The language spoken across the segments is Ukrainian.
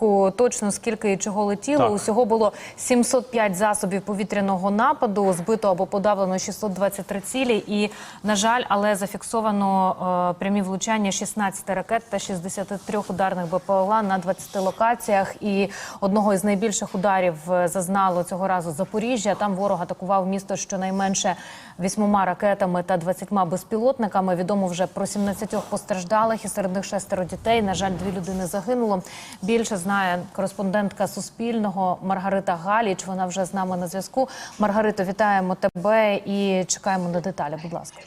розвідку точно скільки і чого летіло. Так. Усього було 705 засобів повітряного нападу, збито або подавлено 623 цілі. І на жаль, але зафіксовано е, прямі влучання 16 ракет та 63 ударних БПЛА на 20 локаціях. І одного із найбільших ударів е, зазнало цього разу Запоріжжя. Там ворог атакував місто щонайменше вісьмома ракетами та 20 безпілотниками. Відомо вже про 17 постраждалих, і серед них шестеро дітей. На жаль, дві людини загинуло. Більше знає кореспондентка Суспільного Маргарита Галіч. Вона вже з нами на зв'язку. Маргарито, вітаємо тебе і чекаємо на деталі. Будь ласка.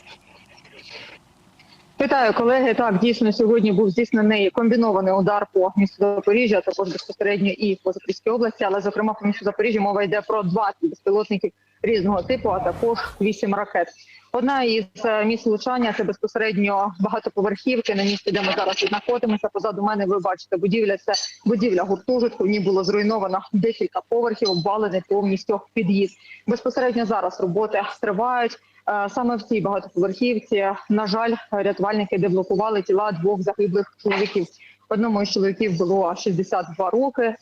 Вітаю, колеги. Так, дійсно сьогодні був здійснений комбінований удар по місту Запоріжжя, також безпосередньо і по Запорізькій області. Але зокрема по місту Запоріжжя мова йде про 20 безпілотників різного типу, а також 8 ракет. Одна із е, місць влучання це безпосередньо багатоповерхівки на місці, де ми зараз знаходимося. Позаду мене ви бачите будівля. Це будівля гуртожитку. В ній було зруйновано декілька поверхів, обвалений повністю під'їзд. Безпосередньо зараз роботи тривають. Е, Саме в цій багатоповерхівці, на жаль, рятувальники деблокували тіла двох загиблих чоловіків. Одному із чоловіків було 62 роки, е,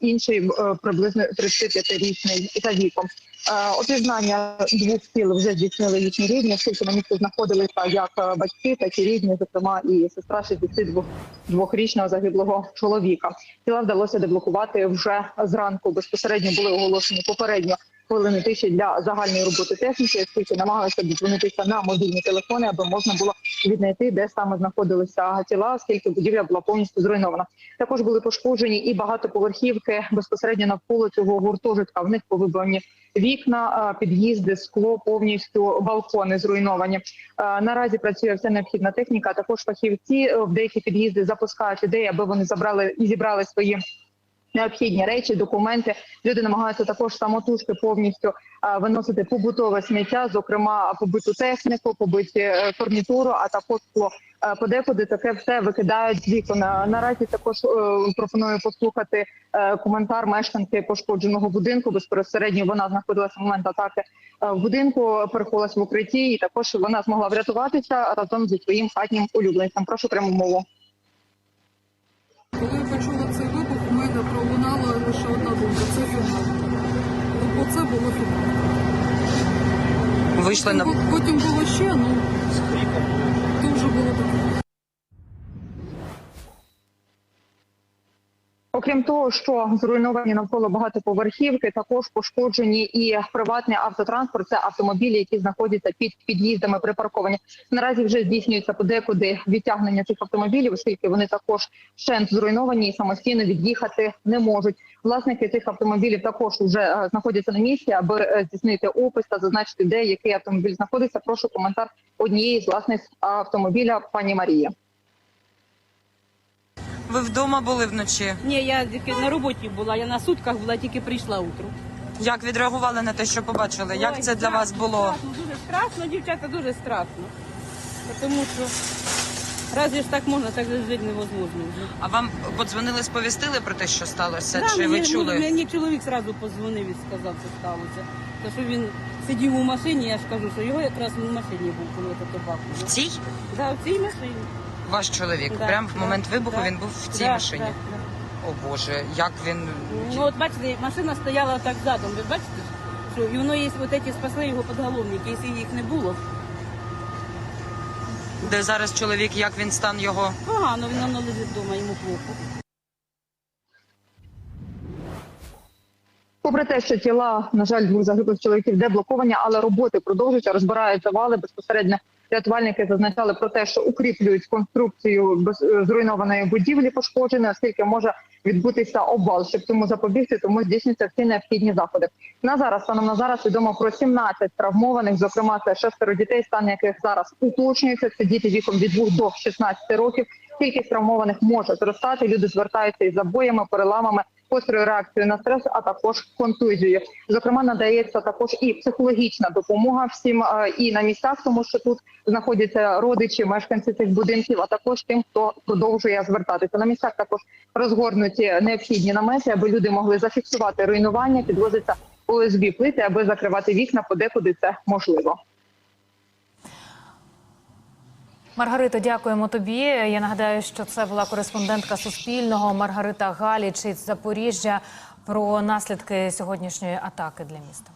інший е, приблизно 35-річний за віком. Е, Опізнання двох тіл вже здійснили їхні рідні, оскільки на місці знаходилися як батьки, так і рідні, зокрема і сестра 62-річного загиблого чоловіка. Тіла вдалося деблокувати вже зранку. Безпосередньо були оголошені попередньо хвилини тиші для загальної роботи техніки, оскільки намагалися дзвонитися на мобільні телефони, аби можна було віднайти, де саме знаходилися тіла, оскільки будівля була повністю зруйнована. Також були пошкоджені і багатоповерхівки безпосередньо навколо цього гуртожитка. В них повибрані вікна, під'їзди, скло, повністю балкони зруйновані. Наразі працює вся необхідна техніка. Також фахівці е, в деякі під'їзди запускають ідеї, аби вони забрали і зібрали свої необхідні речі, документи. Люди намагаються також самотужки повністю виносити побутове сміття, зокрема побиту техніку, побиті е, фурнітуру, а також скло. Е, Подекуди таке все викидають з вікон. Е, Наразі також е, пропоную послухати е, коментар мешканки пошкодженого будинку. Безпосередньо вона знаходилася в момент атаки е, в будинку, переховувалась в укритті, і також вона змогла врятуватися разом зі своїм хатнім улюбленцем. Прошу пряму мову. Лише одна думка це фінал. Ну, бо це було фінал. Вийшли на Потім було ще, ну дуже було таке. Окрім того, що зруйновані навколо багатоповерхівки, також пошкоджені і приватний автотранспорт. Це автомобілі, які знаходяться під під'їздами, припарковані. Наразі вже здійснюється подекуди відтягнення цих автомобілів, оскільки вони також вщент зруйновані і самостійно від'їхати не можуть. Власники цих автомобілів також вже е, знаходяться на місці, аби е, здійснити опис та зазначити, де який автомобіль знаходиться. Прошу коментар однієї з власниць автомобіля, пані Марія. Ви вдома були вночі. Ні, я тільки на роботі була, я на сутках була, тільки прийшла утром. Як відреагували на те, що побачили? Як Ой, це для вас було? Страшно, дуже страшно, дівчата, дуже страшно. Тому що разве ж так можна, так же жити невозможно. вже. А вам подзвонили, сповістили про те, що сталося? Да, Чи ви мені, чули? Мені чоловік одразу позвонив і сказав, що сталося. Та що він сидів у машині, я ж кажу, що його якраз він в машині був, коли це В бахнуло. цій? Да, в цій машині. Ваш чоловік? Да, Прям в да, момент вибуху да. він був в цій Да, машині. да, да. О Боже, як він. Ну от бачите, машина стояла так задом, ви бачите? Що, і воно є, от ці спасли його подголовники, якщо їх не було, Де зараз чоловік, як він стан його? погано, він воно лежить вдома, йому плохо. Попри те, що тіла, на жаль, двох загиблих чоловіків деблоковані, але роботи продовжуються, розбирають завали. Безпосередньо рятувальники зазначали про те, що укріплюють конструкцію е, зруйнованої будівлі пошкодженої, оскільки може відбутися обвал. Щоб цьому запобігти, тому здійснюються всі необхідні заходи. На зараз станом на зараз відомо про 17 травмованих. Зокрема, це шестеро дітей, стан яких зараз уточнюється. Це діти віком від 2 до 16 років. Кількість травмованих може зростати. Люди звертаються із забоями, переламами, гострою реакцією на стрес, а також контузією. Зокрема, надається також і психологічна допомога всім е, і на місцях, тому що тут знаходяться родичі, мешканці цих будинків, а також тим, хто продовжує звертатися. На місцях також розгорнуті необхідні намети, аби люди могли зафіксувати руйнування, підвозиться ОСБ плити, аби закривати вікна подекуди це можливо. Маргарито, дякуємо тобі. Я нагадаю, що це була кореспондентка Суспільного Маргарита Галіч із Запоріжжя про наслідки сьогоднішньої атаки для міста.